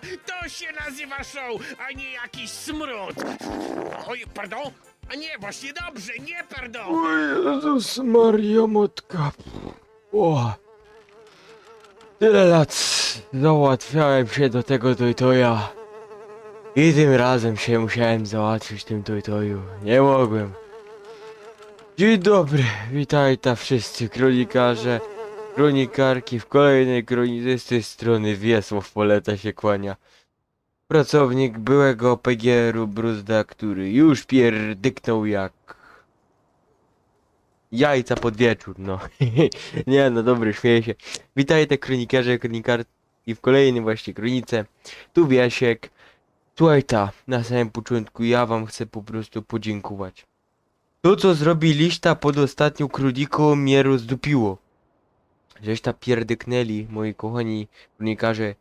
To się nazywa show, a nie jakiś smród! Oj, pardon? A nie, właśnie dobrze, nie pardon! O Jezus Maria Motka. O. Tyle lat załatwiałem się do tego Toytoja. I tym razem się musiałem załatwić tym Toytoju. Nie mogłem. Dzień dobry, witajta wszyscy kronikarze, kronikarki w kolejnej kronice z tej strony Wiesław Poleta się kłania. Pracownik byłego PGR-u Bruzda, który już pierdyknął jak jajca pod wieczór, no. Nie no, dobry, śmieję się. Witajcie kronikarze, kronikarki w kolejnej właśnie kronice. Tu Wiesiek. Słuchaj ta, na samym początku ja wam chcę po prostu podziękować. To co zrobiliście pod ostatnią kroniką mnie rozdupiło. Żeś ta pierdyknęli, moi kochani kronikarze.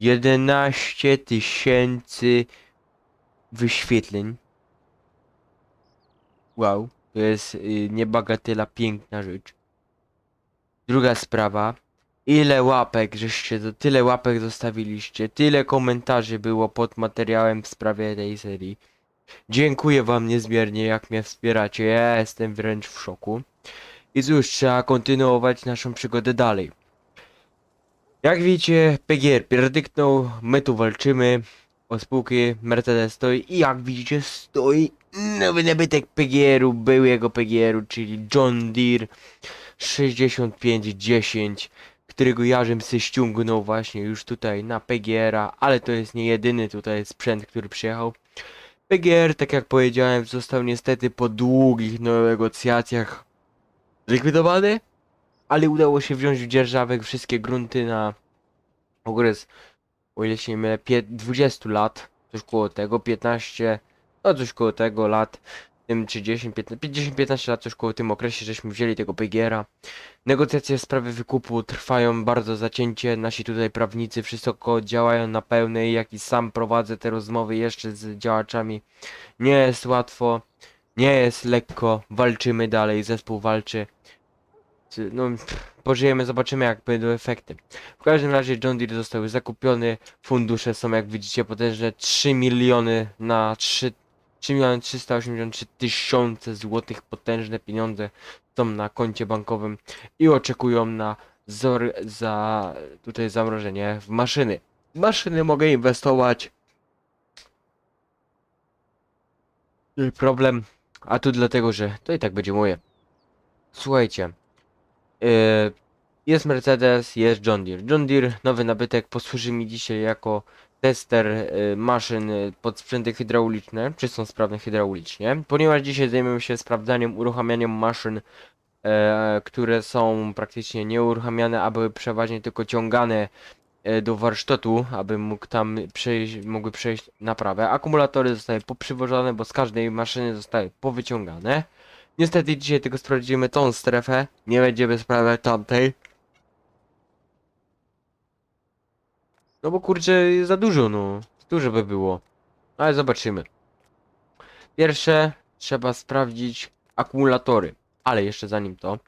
11 tysięcy wyświetleń. Wow, to jest y, niebagatela, piękna rzecz. Druga sprawa. Ile łapek, żeście to tyle łapek zostawiliście, tyle komentarzy było pod materiałem w sprawie tej serii. Dziękuję wam niezmiernie, jak mnie wspieracie, ja jestem wręcz w szoku. I cóż, trzeba kontynuować naszą przygodę dalej. Jak widzicie, PGR pierdyknął, my tu walczymy o spółki, Mercedes stoi i jak widzicie stoi nowy nabytek PGR-u, byłego PGR-u, czyli John Deere 6510, którego Jarzym se ściągnął właśnie już tutaj na PGR-a, ale to jest nie jedyny tutaj sprzęt, który przyjechał. PGR, tak jak powiedziałem, został niestety po długich negocjacjach zlikwidowany, ale udało się wziąć w dzierżawę wszystkie grunty na okres, o ile się nie mylę, pie- 20 lat, coś koło tego, 15, no coś koło tego lat, tym 30, 15, 10, 15 lat, coś koło tym okresie, żeśmy wzięli tego PGR-a. Negocjacje w sprawie wykupu trwają bardzo zacięcie, nasi tutaj prawnicy wszystko działają na pełnej, jak i sam prowadzę te rozmowy jeszcze z działaczami. Nie jest łatwo, nie jest lekko, walczymy dalej, zespół walczy. Czy- No, pożyjemy, zobaczymy jak będą efekty. W każdym razie John Deere został zakupiony, fundusze są jak widzicie potężne 3 miliony na 3, 3 miliony 383 tysiące złotych, potężne pieniądze są na koncie bankowym i oczekują na zor za tutaj zamrożenie w maszyny. W maszyny mogę inwestować. Problem, a tu dlatego, że to i tak będzie moje. Słuchajcie, yy, jest Mercedes, jest John Deere. John Deere, nowy nabytek, posłuży mi dzisiaj jako tester y, maszyn pod sprzęty hydrauliczne, czy są sprawne hydraulicznie, ponieważ dzisiaj zajmiemy się sprawdzaniem, uruchamianiem maszyn, e, które są praktycznie nieuruchamiane, a były przeważnie tylko ciągane e, do warsztatu, aby mógł tam przejść, mogły przejść naprawę. Akumulatory zostały poprzywożone, bo z każdej maszyny zostały powyciągane. Niestety dzisiaj tylko sprawdzimy tą strefę, nie będziemy sprawdzać tamtej. No bo kurczę, za dużo, no. Dużo by było. Ale zobaczymy. Pierwsze, trzeba sprawdzić akumulatory. Ale jeszcze zanim to.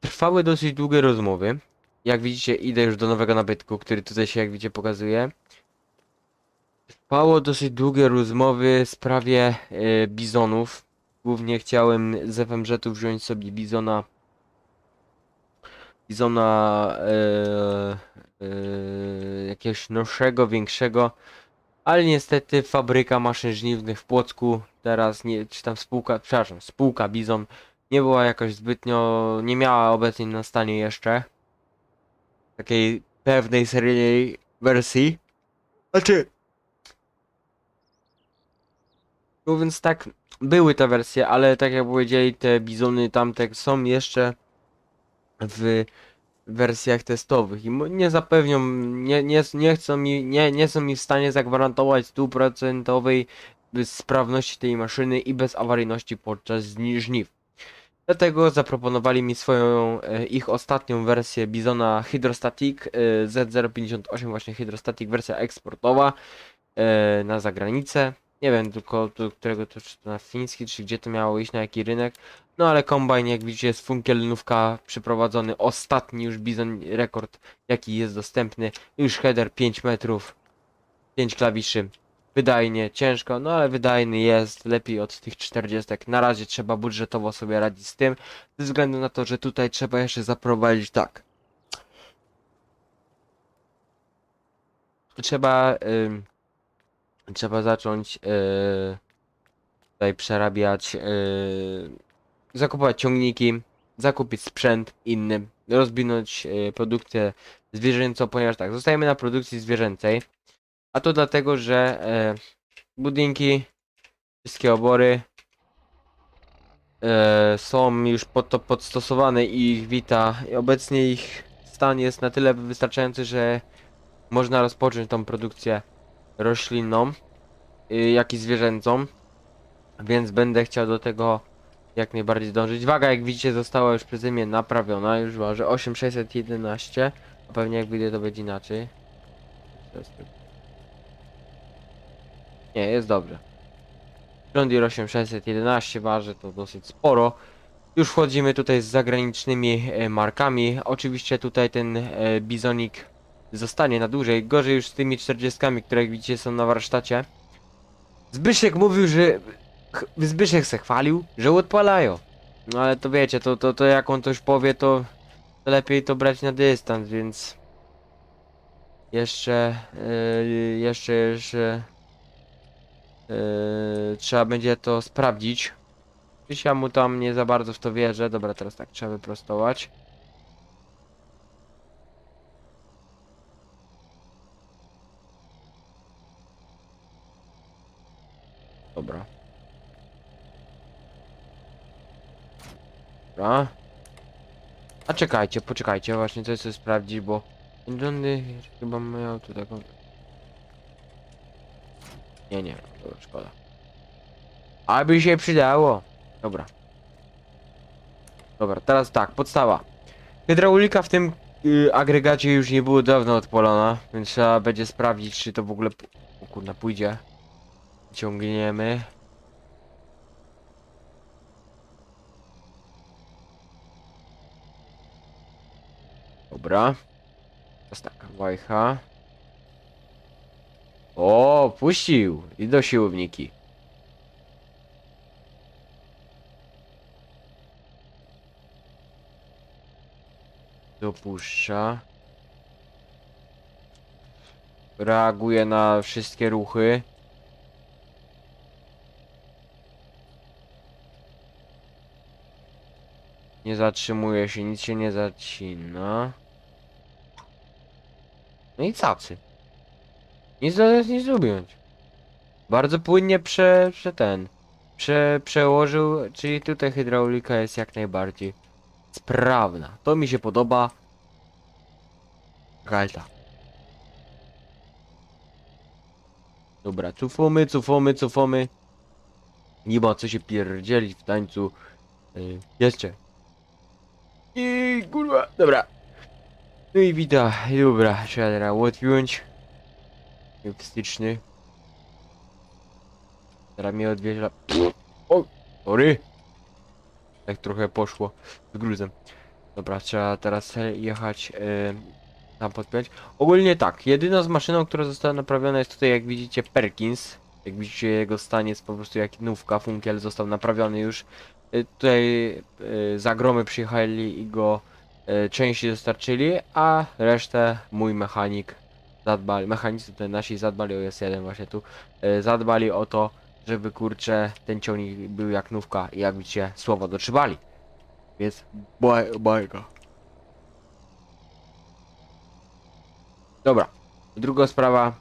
Trwały dosyć długie rozmowy. Jak widzicie, idę już do nowego nabytku, który tutaj się, jak widzicie, pokazuje. Trwało dosyć długie rozmowy w sprawie e, bizonów. Głównie chciałem z FMZ-u wziąć sobie bizona. Bizona e, e, jakiegoś nowszego, większego. Ale niestety fabryka maszyn żniwnych w Płocku teraz nie, czy tam spółka, przepraszam, spółka Bizon nie była jakoś zbytnio, nie miała obecnie na stanie jeszcze takiej pewnej seryjnej wersji. Znaczy, no więc tak, były te wersje, ale tak jak powiedzieli, te bizony tamte są jeszcze w wersjach testowych i nie zapewnią, nie, nie, nie chcą mi, nie, nie są mi w stanie zagwarantować stuprocentowej sprawności tej maszyny i bezawaryjności podczas żniw. Dlatego zaproponowali mi swoją, e, ich ostatnią wersję Bizona Hydrostatic e, Z058 właśnie Hydrostatic wersja eksportowa e, na zagranicę. Nie wiem tylko do którego to czy to na fiński, czy gdzie to miało iść, na jaki rynek. No ale kombajn jak widzicie jest funkielnówka przyprowadzony ostatni już Bizon rekord jaki jest dostępny. Już header 5 metrów. 5 klawiszy. Wydajnie, ciężko, no ale wydajny jest, lepiej od tych 40. Na razie trzeba budżetowo sobie radzić z tym, ze względu na to, że tutaj trzeba jeszcze zaprowadzić tak. Trzeba, trzeba zacząć yy, tutaj przerabiać, yy, zakupować ciągniki, zakupić sprzęt inny, rozwinąć yy, produkcję zwierzęcą, ponieważ tak, zostajemy na produkcji zwierzęcej, a to dlatego, że e, budynki, wszystkie obory e, są już pod to podstosowane i ich wita. I obecnie ich stan jest na tyle wystarczający, że można rozpocząć tą produkcję roślinną, y, jak i zwierzęcą. Więc będę chciał do tego jak najbardziej dążyć. Waga, jak widzicie, została już przeze mnie naprawiona. Już waży 8611. A pewnie jak wyjdzie, to będzie inaczej. Nie, jest dobrze. John Deere 8611 waży to dosyć sporo. Już wchodzimy tutaj z zagranicznymi e, markami. Oczywiście tutaj ten e, bizonik zostanie na dłużej. Gorzej już z tymi 40, które jak widzicie są na warsztacie. Zbyszek mówił, że... Zbyszek se chwalił, że odpalają. No ale to wiecie, to, to, to jak on już powie, to, to lepiej to brać na dystans, więc... Jeszcze... Yy, jeszcze, jeszcze... Yy, trzeba będzie to sprawdzić. Gdzieś ja mu tam nie za bardzo w to wierzę. Dobra, teraz tak trzeba wyprostować. Dobra. Dobra. A czekajcie, poczekajcie, właśnie coś chcę sprawdzić, bo Johnny chyba miał tu taką... Nie, nie, to szkoda. Aby się przydało. Dobra. Dobra, teraz tak, podstawa. Hydraulika w tym y, agregacie już nie było dawno odpalona, więc trzeba będzie sprawdzić, czy to w ogóle... O kurna, pójdzie. Ciągniemy. Dobra. Teraz tak, wajcha. O, puścił! I do siłowniki. Dopuszcza. Reaguje na wszystkie ruchy. Nie zatrzymuje się, nic się nie zacina. No i cacy. Nic do nie zrobić. Bardzo płynnie prze, prze ten. Prze, przełożył, czyli tutaj hydraulika jest jak najbardziej sprawna. To mi się podoba. Galta. Dobra, cufamy, cufamy, cufamy. Nie ma co się pierdzielić w tańcu. Yy, jeszcze. I kurwa, dobra. No i wita, dobra, trzeba teraz odpiąć. Styczny. Teraz mnie odwieźla. O, sorry. Tak trochę poszło z gruzem. Dobra, trzeba teraz jechać yy, tam podpiąć. Ogólnie tak, jedyna z maszyną, która została naprawiona jest tutaj, jak widzicie, Perkins. Jak widzicie, jego stan jest po prostu jak nówka, funkiel został naprawiony już. Y, Tutaj y, zagromy przyjechali i go y, części dostarczyli, a resztę mój mechanik zadbali, mechanicy tutaj nasi zadbali, o jest jeden właśnie tu, y, zadbali o to, żeby kurczę ten ciągnik był jak nówka i jak widzicie słowo dotrzymali. Więc baj, bajka. Dobra, druga sprawa,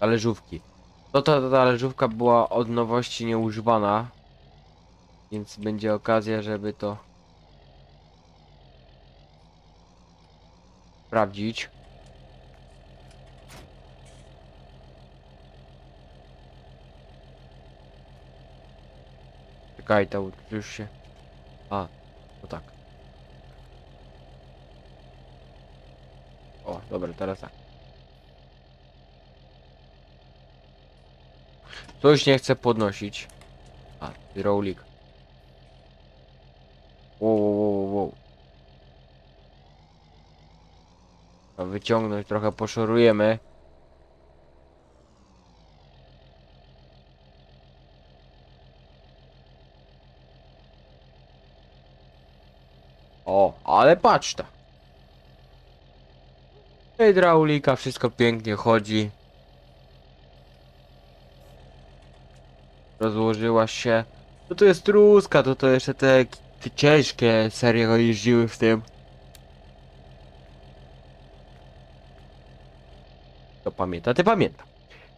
talerzówki. To ta, ta talerzówka była od nowości nieużywana, więc będzie okazja, żeby to sprawdzić. Czekaj, to już się... A, no tak. O, dobra, teraz tak. Coś nie chce podnosić. A, hydraulik. Wow, wow, wow, wow. Wyciągnąć, trochę poszorujemy. O, ale patrz ta. Hydraulika, wszystko pięknie chodzi. Rozłożyła się. No to jest truska, to to jeszcze te, te ciężkie serie jeździły w tym. To pamięta, ty pamięta.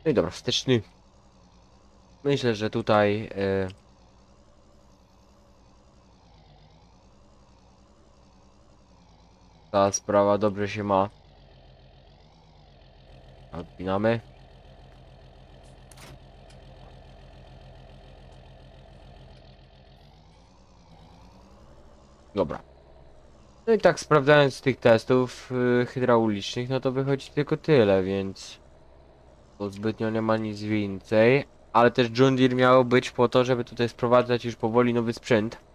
No i dobra, wsteczny. Myślę, że tutaj... E... Ta sprawa dobrze się ma. Odpinamy. Dobra. No i tak sprawdzając tych testów yy, hydraulicznych, no to wychodzi tylko tyle, więc to zbytnio nie ma nic więcej. Ale też John Deere miało być po to, żeby tutaj sprowadzać już powoli nowy sprzęt.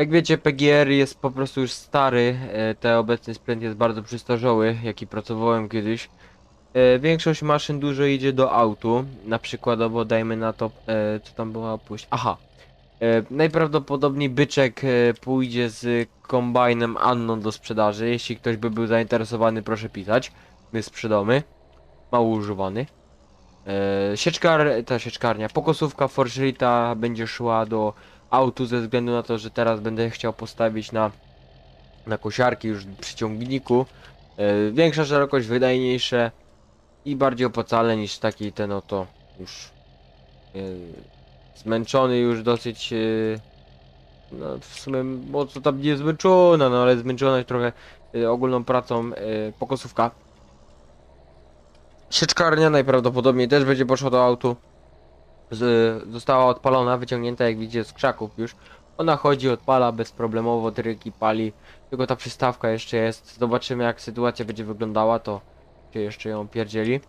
Jak wiecie, PGR jest po prostu już stary, e, ten obecny sprzęt jest bardzo przystarzały, jaki pracowałem kiedyś. E, Większość maszyn dużo idzie do autu, na przykładowo dajmy na to, e, co tam była pójść, aha. Najprawdopodobniej byczek pójdzie z kombajnem Anną do sprzedaży, jeśli ktoś by był zainteresowany proszę pisać, my sprzedamy, mało używany. Sieczkar, ta sieczkarnia, pokosówka Forgerita będzie szła do autu ze względu na to, że teraz będę chciał postawić na, na kosiarki już przy ciągniku. E, większa szerokość, wydajniejsze i bardziej opłacalne niż taki ten oto już e, zmęczony już dosyć e, no w sumie mocno tam nie zmęczona, no ale zmęczona trochę e, ogólną pracą e, pokosówka. Sieczkarnia najprawdopodobniej też będzie poszła do autu. Z, została odpalona, wyciągnięta jak widzicie z krzaków już. Ona chodzi, odpala bezproblemowo, tryki pali. Tylko ta przystawka jeszcze jest. Zobaczymy jak sytuacja będzie wyglądała, to się jeszcze ją pierdzieli.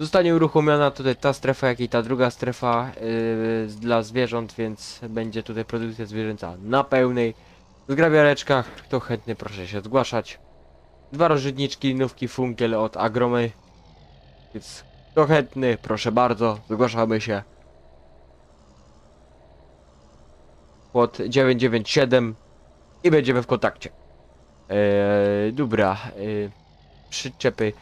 Zostanie uruchomiona tutaj ta strefa, jak i ta druga strefa yy, dla zwierząt, więc będzie tutaj produkcja zwierzęca na pełnej. W grabiareczkach, kto chętny proszę się zgłaszać. Dwa rozrzutniczki, nówki funkiel od Agromy. Więc kto chętny, proszę bardzo, zgłaszamy się. Pod 997 i będziemy w kontakcie. Eee, dobra, eee, przyczepy.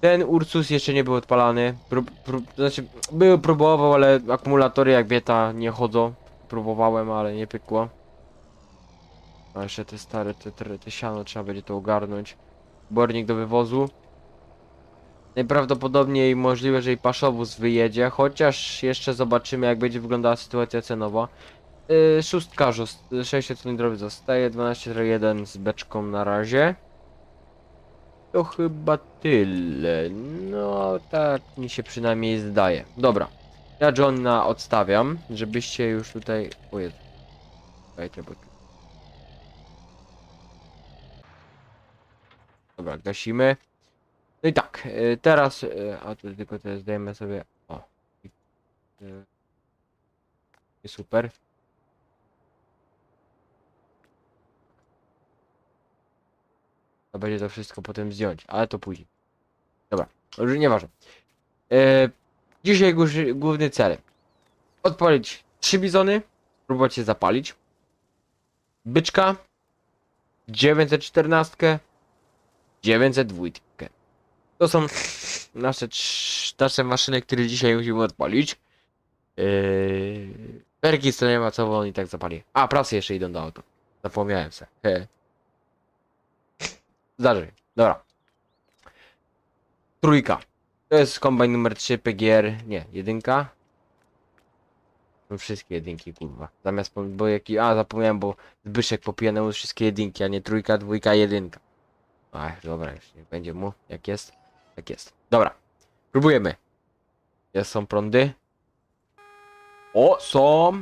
Ten Ursus jeszcze nie był odpalany. Prób, prób, znaczy, był próbował, ale akumulatory jak bieta nie chodzą. Próbowałem, ale nie pykło. A jeszcze te stare, te, te, te siano trzeba będzie to ogarnąć. Bornik do wywozu. Najprawdopodobniej możliwe, że i paszowóz wyjedzie, chociaż jeszcze zobaczymy jak będzie wyglądała sytuacja cenowa. Yy, szóstka, 6-cylindrowy zostaje, 12.1 z beczką na razie. To chyba tyle. No tak mi się przynajmniej zdaje. Dobra. Ja Johna odstawiam, żebyście już tutaj... O Jezu. Czekajcie, bo... Dobra, gasimy. No i tak, y, teraz, y, a tu tylko teraz zdajemy sobie, o, y, super. Będzie to wszystko potem zdjąć, ale to później. Dobra, już nieważne. E, dzisiaj główny cel. Odpalić trzy bizony, próbować się zapalić. Byczka, 914, 902. To są nasze, nasze maszyny, które dzisiaj musimy odpalić. Yy... Perkis to nie ma co, bo on i tak zapali. A, prasy jeszcze idą do auto. Zapomniałem se. Zdarzy. Dobra. Trójka. To jest kombajn numer 3 PGR. Nie, jedynka. No wszystkie jedynki, kurwa. Zamiast, po- bo jaki... A, zapomniałem, bo Zbyszek popijany już wszystkie jedynki, a nie trójka, dwójka, jedynka. Ach, dobra, już nie będzie mu. Jak jest? Jak jest. Dobra. Próbujemy. Jest, są prądy. O, są!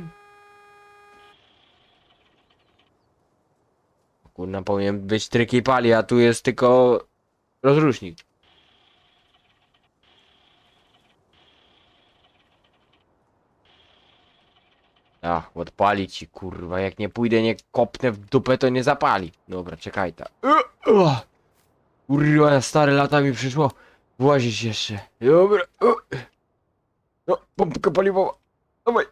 Kurna, powinien być tryki pali, a tu jest tylko rozrusznik. Ach, odpali ci kurwa, jak nie pójdę, nie kopnę w dupę, to nie zapali. Dobra, czekaj ta. U, u. Kurwa, stare lata mi przyszło włazić jeszcze. Dobra. u. No, pompka paliwowa. Dawaj.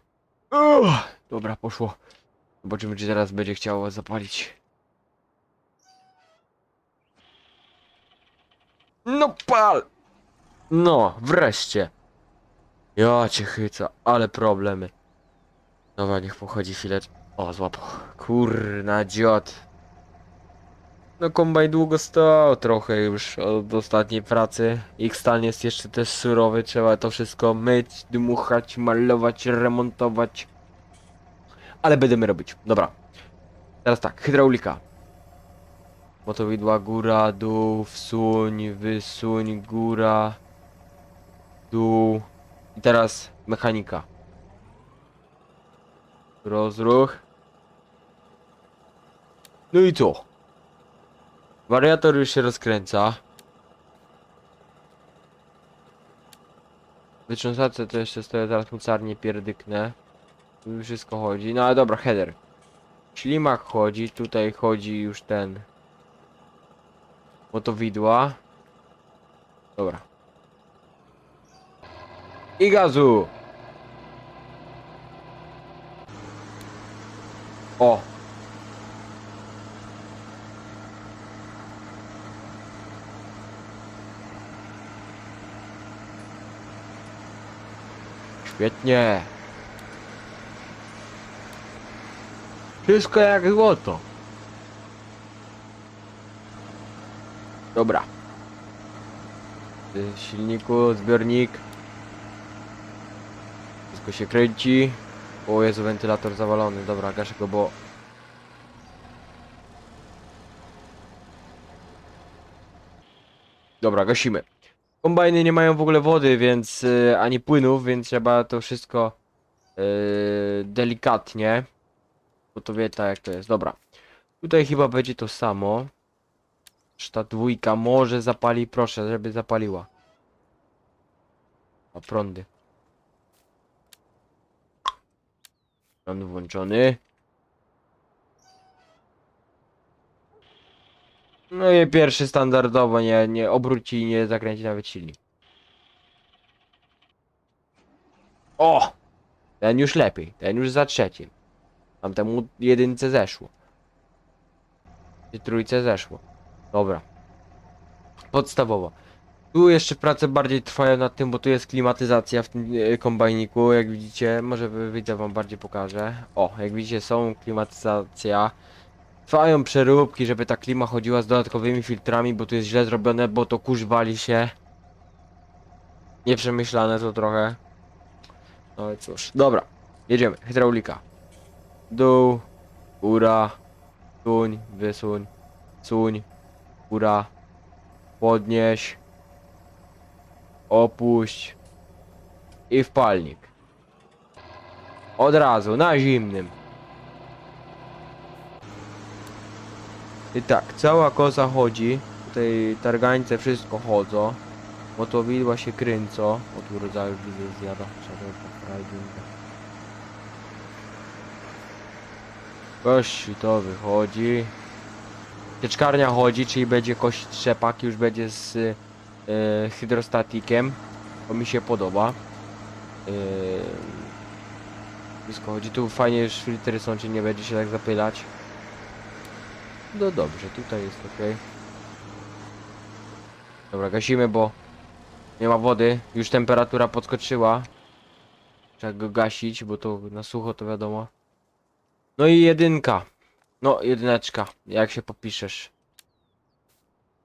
Dobra, poszło. Zobaczymy, czy teraz będzie chciało zapalić. No pal! No, wreszcie. Ja cię chyca, ale problemy. Dobra, niech pochodzi chwilę. O, złapał. Kurna dziot. No kombaj długo stał trochę już od ostatniej pracy. Ich stan jest jeszcze też surowy, trzeba to wszystko myć, dmuchać, malować, remontować. Ale będziemy robić. Dobra. Teraz tak, hydraulika. Motowidła góra, dół, wsuń, wysuń, góra, dół. I teraz mechanika. Rozruch. No i co? Wariator już się rozkręca. Wytrząsacze to jeszcze stoję, zaraz mocarnie pierdyknę. Tu wszystko chodzi. No ale dobra, header. Ślimak chodzi, tutaj chodzi już ten. Motowidła. Dobra. I gazu! O! Świetnie! Wszystko jak złoto. Dobra. W silniku, zbiornik. Wszystko się kręci. O Jezu, wentylator zawalony. Dobra, gaszę go, bo... Dobra, gasimy. Kombajny nie mają w ogóle wody, więc... y, ani płynów, więc trzeba to wszystko... y, delikatnie. Bo to wie tak jak to jest. Dobra. Tutaj chyba będzie to samo. Czy ta dwójka może zapali? Proszę, żeby zapaliła. A prądy. Prąd włączony. No i pierwszy standardowo nie, nie obróci i nie zakręci nawet silnik. O! Ten już lepiej, ten już za trzecim. Tamtemu jedynce zeszło. I trójce zeszło. Dobra. Podstawowo. Tu jeszcze prace bardziej trwają nad tym, bo tu jest klimatyzacja w tym e, kombajniku. Jak widzicie, może wy- widzę wam bardziej pokażę. O, jak widzicie są klimatyzacja. Trwają przeróbki, żeby ta klima chodziła z dodatkowymi filtrami, bo tu jest źle zrobione, bo to kurz wali się. Nieprzemyślane to trochę. No i cóż, dobra. Jedziemy. Hydraulika. Dół, góra, suń, wysuń, suń, góra, podnieś, opuść i wpalnik. Od razu, na zimnym. I tak, cała koza chodzi, tutaj targańce wszystko chodzą, motowidła się kręcą, o tu rodzaju widzę zjada. Kości to wychodzi. Pieczkarnia chodzi, czyli będzie kość trzepak, już będzie z y, hydrostatikiem. To mi się podoba. Yy, wszystko chodzi. Tu fajnie, że filtry są, czy nie będzie się tak zapylać. No dobrze, tutaj jest ok. Dobra, gasimy, bo nie ma wody. Już temperatura podskoczyła. Trzeba go gasić, bo to na sucho to wiadomo. No i jedynka. No, jedyneczka. Jak się popiszesz?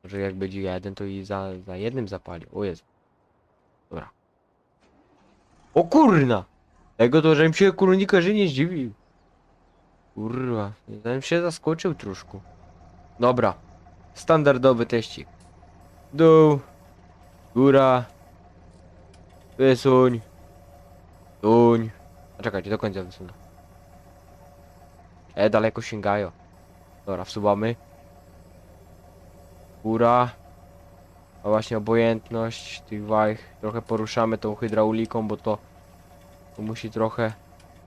Może jak będzie jeden, to i za, za jednym zapali. O Jezu. Dobra. O kurna! Tego to, żebym się kurnika, że nie zdziwił. Kurwa, żebym się zaskoczył troszkę. Dobra. Standardowy teścik. Dół. Góra. Wysuń. Tuń. A czekajcie, do końca wysunę. E, daleko sięgają. Dobra, wsuwamy. Góra. A właśnie obojętność tych wajch. Trochę poruszamy tą hydrauliką, bo to, to musi trochę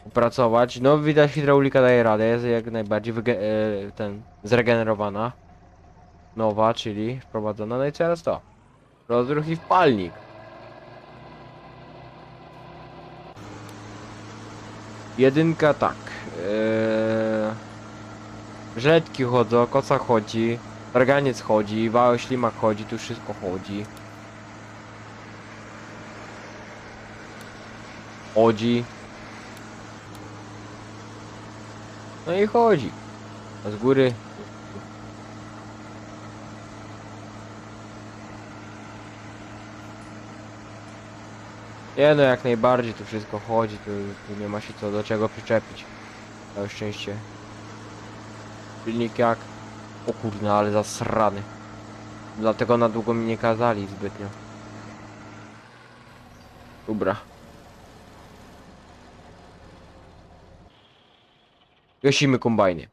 opracować. No widać hydraulika daje radę, jest jak najbardziej e, ten zregenerowana. Nowa, czyli wprowadzona. No i teraz to. Rozruch i wpalnik. Jedynka tak. Eee, żletki chodzą, koca chodzi. Targaniec chodzi, Wałe Ślimak chodzi, tu wszystko chodzi. Chodzi. No i chodzi. A z góry... Nie no, jak najbardziej tu wszystko chodzi, tu, tu nie ma się co do czego przyczepić. Na szczęście. Silnik jak... O kurna, ale zasrany. Dlatego na długo mi nie kazali zbytnio. Dobra. Gasimy kombajny.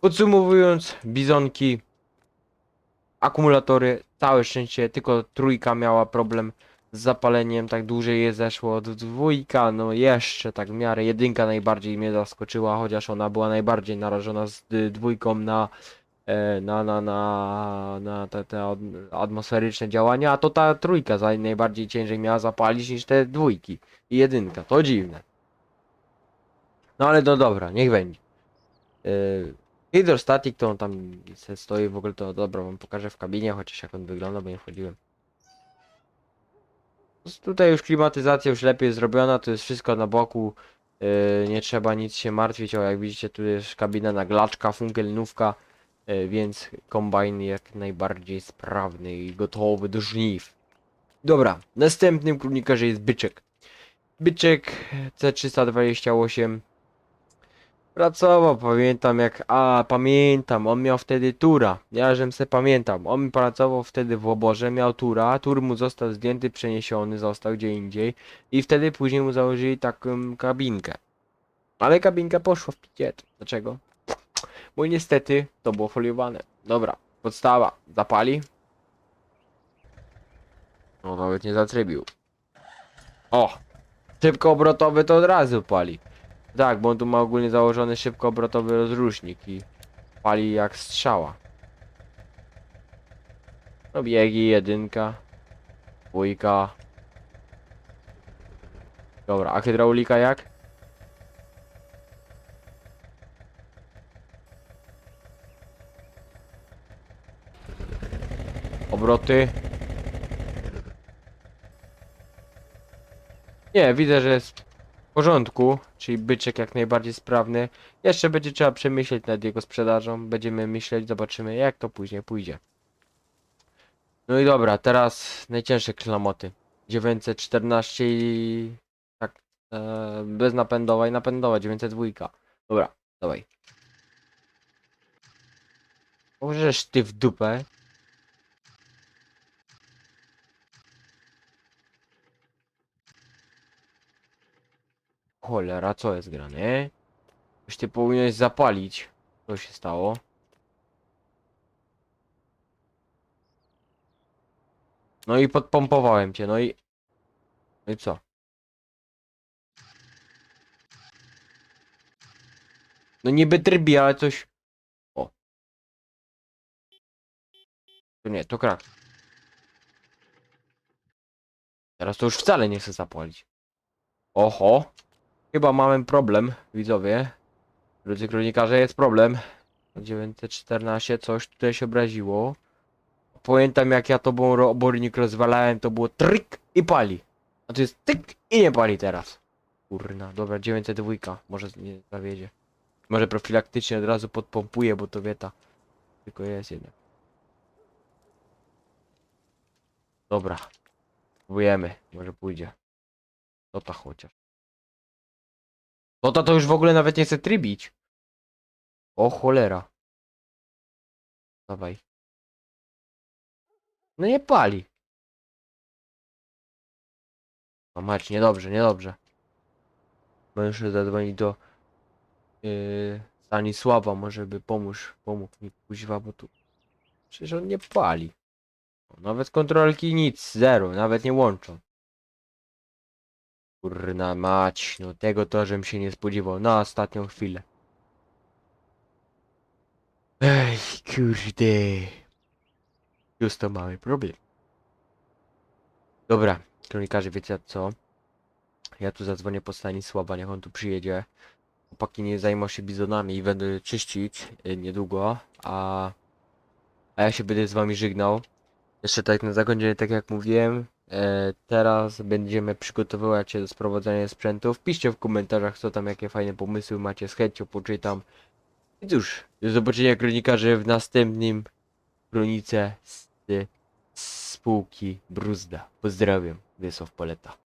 Podsumowując, bizonki, akumulatory, całe szczęście, tylko trójka miała problem z zapaleniem, tak dłużej je zeszło od dwójka, no jeszcze tak w miarę, jedynka najbardziej mnie zaskoczyła, chociaż ona była najbardziej narażona z dwójką na e, na, na, na, na te, te atmosferyczne działania, a to ta trójka najbardziej ciężej miała zapalić niż te dwójki i jedynka, to dziwne. No ale no dobra, niech będzie. Yy, Hydrostatic to on tam stoi, w ogóle to dobra, wam pokażę w kabinie, chociaż jak on wygląda, bo nie wchodziłem. Tutaj już klimatyzacja już lepiej zrobiona, to jest wszystko na boku, yy, nie trzeba nic się martwić, o jak widzicie tu jest kabina naglaczka, funkielnówka, yy, więc kombajn jak najbardziej sprawny i gotowy do żniw. Dobra, następnym królnikarzem jest byczek. Byczek C328 Pracował, pamiętam jak, a pamiętam, on miał wtedy tura, ja żem se pamiętam, on pracował wtedy w oborze, miał tura, tur mu został zdjęty, przeniesiony, został gdzie indziej i wtedy później mu założyli taką kabinkę. Ale kabinka poszła w piciet. Dlaczego? Bo niestety to było foliowane. Dobra, podstawa, zapali. No nawet nie zatrybił. O! Szybko obrotowy to od razu pali. Tak, bo on tu ma ogólnie założony szybkoobrotowy rozrusznik i pali jak strzała. No biegi, jedynka, dwójka. Dobra, a hydraulika jak? Obroty. Nie, widzę, że jest w porządku, czyli byczek jak najbardziej sprawny. Jeszcze będzie trzeba przemyśleć nad jego sprzedażą. Będziemy myśleć, zobaczymy jak to później pójdzie. No i dobra, teraz najcięższe klamoty. 914 i... tak, e, bez napędowa i napędowa, 902. Dobra, dawaj. Możesz ty w dupę. Cholera, co jest grane? Coś ty powinieneś zapalić. Co się stało? No i podpompowałem cię, no i... No i co? No niby trybi, ale coś... O. To nie, to krak. Teraz to już wcale nie chcę zapalić. Oho. Chyba mamy problem, widzowie. Drodzy kronikarze, jest problem. 914, coś tutaj się obraziło. Pamiętam jak ja tobą obornik rozwalałem, to było tryk i pali. A to jest tyk i nie pali teraz. Kurna, dobra, 902, może nie zawiedzie. Może profilaktycznie od razu podpompuję, bo to wieta. Tylko jest jednak. Dobra. Próbujemy, może pójdzie. To ta chociaż. No to to już w ogóle nawet nie chce trybić. O cholera. Dawaj. No nie pali. No mać, niedobrze, niedobrze. Muszę zadzwonić do yy, Stanisława, może by pomóż, pomógł mi kuźwa, bo tu przecież on nie pali. Nawet kontrolki nic, zero, nawet nie łączą. Kurna mać, no tego to żem się nie spodziewał na ostatnią chwilę. Ej, kurde. Już to mały problem. Dobra, kronikarze, wiecie co? Ja tu zadzwonię po Stanisława, niech on tu przyjedzie. Chłopaki nie zajmą się bizonami i będę czyścić y, niedługo, a A ja się będę z wami żegnał. Jeszcze tak na zakończenie, tak jak mówiłem, e, teraz będziemy przygotowywać się do sprowadzania sprzętów. Piszcie w komentarzach, co tam, jakie fajne pomysły macie, z chęcią poczytam. I cóż, do zobaczenia kronikarze w następnym kronice z, z spółki Bruzda. Pozdrawiam, Wiesław Poleta.